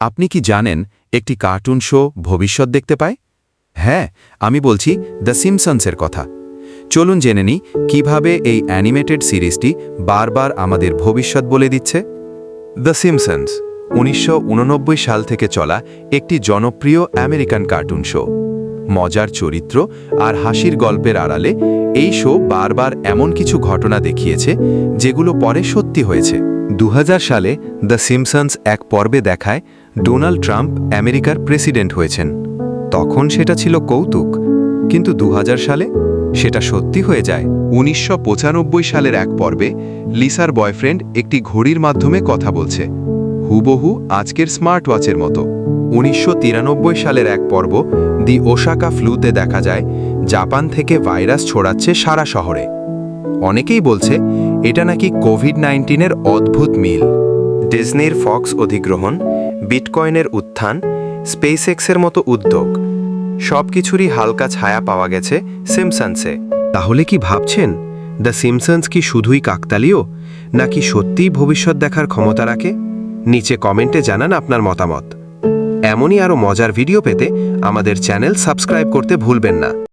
আপনি কি জানেন একটি কার্টুন শো ভবিষ্যৎ দেখতে পায়? হ্যাঁ আমি বলছি দ্য সিমসন্সের কথা। চলুন জেনে নিই কীভাবে এই অ্যানিমেটেড সিরিজটি বারবার আমাদের ভবিষ্যৎ বলে দিচ্ছে। দ্য সিমসন্স, উনিশশো সাল থেকে চলা একটি জনপ্রিয় আমেরিকান কার্টুন শো। মজার চরিত্র আর হাসির গল্পের আড়ালে এই শো বারবার এমন কিছু ঘটনা দেখিয়েছে যেগুলো পরে সত্যি হয়েছে। দু হাজার সালে দ্য সিমসন্স এক পর্বে দেখায় ডোনাল্ড ট্রাম্প আমেরিকার প্রেসিডেন্ট হয়েছেন। তখন সেটা ছিল কৌতুক, কিন্তু দু হাজার সালে সেটা সত্যি হয়ে যায়। উনিশশো পঁচানব্বই সালের এক পর্বে লিসার বয়ফ্রেন্ড একটি ঘড়ির মাধ্যমে কথা বলছে, হুবহু আজকের স্মার্ট ওয়াচের মতো। উনিশশো তিরানব্বই সালের এক পর্ব দি ওসাকা ফ্লুতে দেখা যায়, জাপান থেকে ভাইরাস ছড়াচ্ছে সারা শহরে। অনেকেই বলছে এটা নাকি কোভিড নাইন্টিনের অদ্ভুত মিল। ডিজনির ফক্স অধিগ্রহণ, বিটকয়েনের উত্থান, স্পেসএক্সের মতো উদ্যোগ সব কিছুরই হালকা ছায়া পাওয়া গেছে সিমসন্সে। তাহলে কি ভাবছেন? দ্য সিমসন্স কি শুধুই কাকতালীয়, নাকি সত্যিই ভবিষ্যৎ দেখার ক্ষমতা রাখে? নিচে কমেন্টে জানান আপনার মতামত। এমনই আরও মজার ভিডিও পেতে আমাদের চ্যানেল সাবস্ক্রাইব করতে ভুলবেন না।